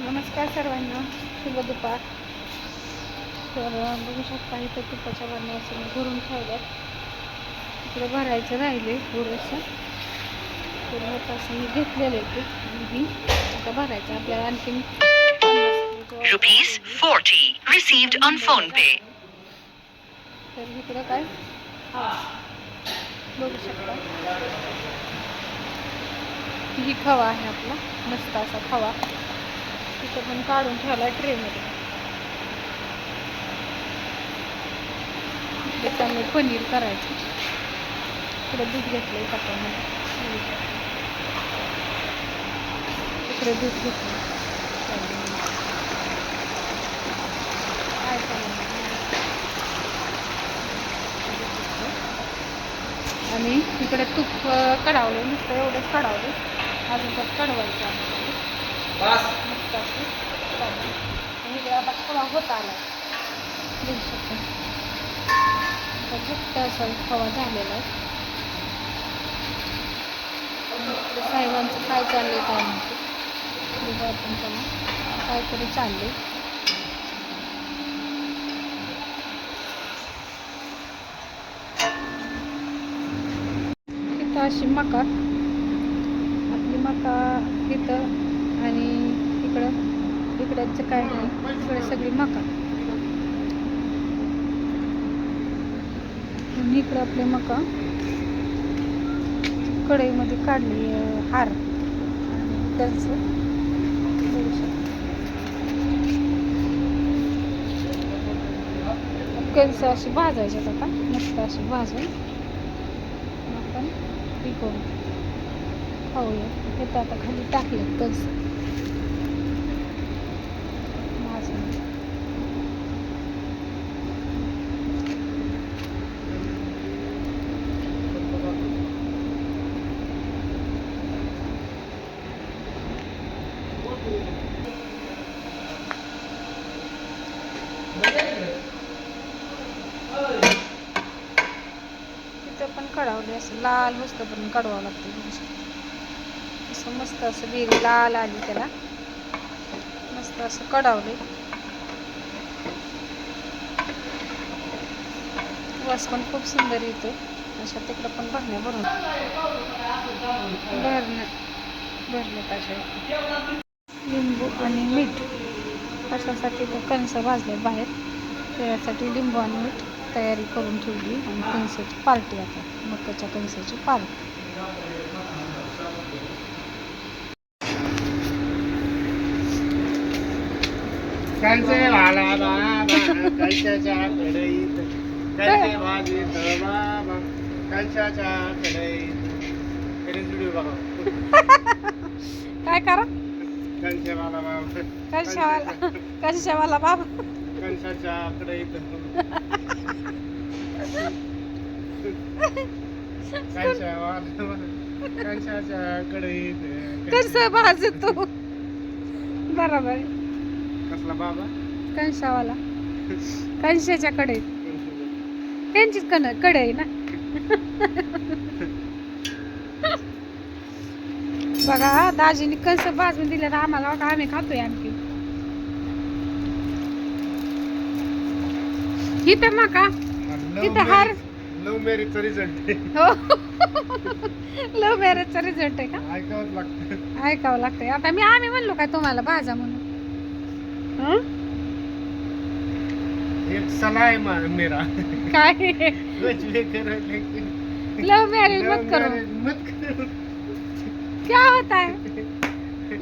नमस्कार सर्वांना शुभ दुपार. तर बघू शकता इथं तुपाच्या बरण्या असं भरून ठेवल्यात. इकडे भरायचं राहिले थोडंसं. तर होत असं मी घेतलेलं आहे ते. आणि आता भरायचं. आपल्याला आणखीन Rupees 40 received on phone pay. तर इकडं काय? हा. बघू शकता. ही खवा आहे आपला. मस्त असा खवा. तिथं पण काढून ठेवला ट्रेमध्ये. त्याच्यामुळे पनीर करायचं. इकडे दूध घेतलं टाकामध्ये इकडे दूध घेतलं काय आणि इकडे तूप अं, कढावलं नुसतं एवढंच कढावलं अजून त्यात कढवायचं आपल्याला मस्त आणि इकडे आता खवा होत आला. बघू शकता आता घट्ट असा खवा झालेला आहे. साहेबांचं काय चाललंय काय म्हणते बघू आपण त्याला काहीतरी चाललंय. इथं अशी मका. आपली मका तिथं आणि इकडं इकडचं काय नाही. इकडे सगळी मका. आणि इकडं आपली मका. कढईमध्ये काढली हार. आणि त्यांचं. बघू कणसं अशी भाजायच्यात आता मस्त अशी भाजून. आपण पिकवून. करू खाऊया हे तर आता खाली टाकले कस भाजून तिथं असं लाल मस्त पण कढवावं लागतं बघू शकता. असं मस्त असं बेरी लाल आली त्याला. मस्त असं कढावले वास पण खूप सुंदर येतो अशा तिकडं पण भरण्या भरून. भरण्या भरले पाहिजे. लिंबू आणि मीठ. कशासाठी तर कणसं भाजले बाहेर. त्यासाठी लिंबू आणि मीठ. तयारी करून ठेवली आणि कणसाची पार्टी आता मकाच्या कणसाची पार्टी. काय करा? कशावाला कशावाला बाबा. कंशाच्या कंशा वाला कंशाच्या कढईत कस भाजतो बरोबर. आहे. कसला बाबा? कणसावाला कणसाच्या कढईत त्यांचीच कण कढई ना. बघा दाजीने कंस भाजून दिले तर आम्हाला आम्ही खातोय आणखी. इथं मका इथं हार. लव्ह मॅरेजचा रिझल्ट हो. लव्ह मॅरेजचा रिझल्ट आहे का? ऐकावंच लागतं. ऐकावं लागतंय. आता मी आम्ही म्हणलो काय तुम्हाला भाजा म्हणून. हं? एक सलाह है मा- मेरा. काय? कुछ भी करो. लेकिन लव मैरिज मत love करो. marriage मत करो. क्या होता है?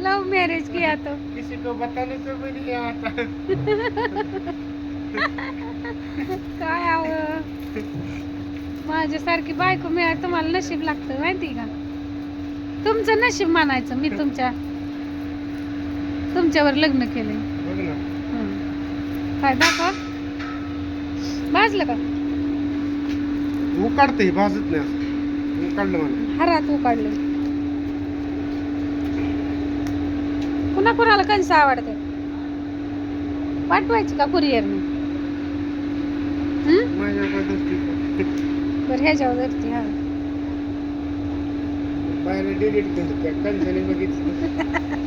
लव मैरिज किया तो. किसी को बताने से भी नहीं आता. काय आव? माझ्यासारखी बायको मिळाय तुम्हाला नशीब लागतं माहिती का? तुमचं नशीब मानायचं मी तुमच्या तुमच्यावर लग्न हं. काय दाखवा? भाजलं का? उकाडते भाजत नाही उकाडलं मला हरात उकाडलं कुणा कुणाला कंस आवडते पाठवायची का कुरिअरने? बरं ह्याच्यावर धरते हा बाहेर डिलीट करते कंसाने बघितलं.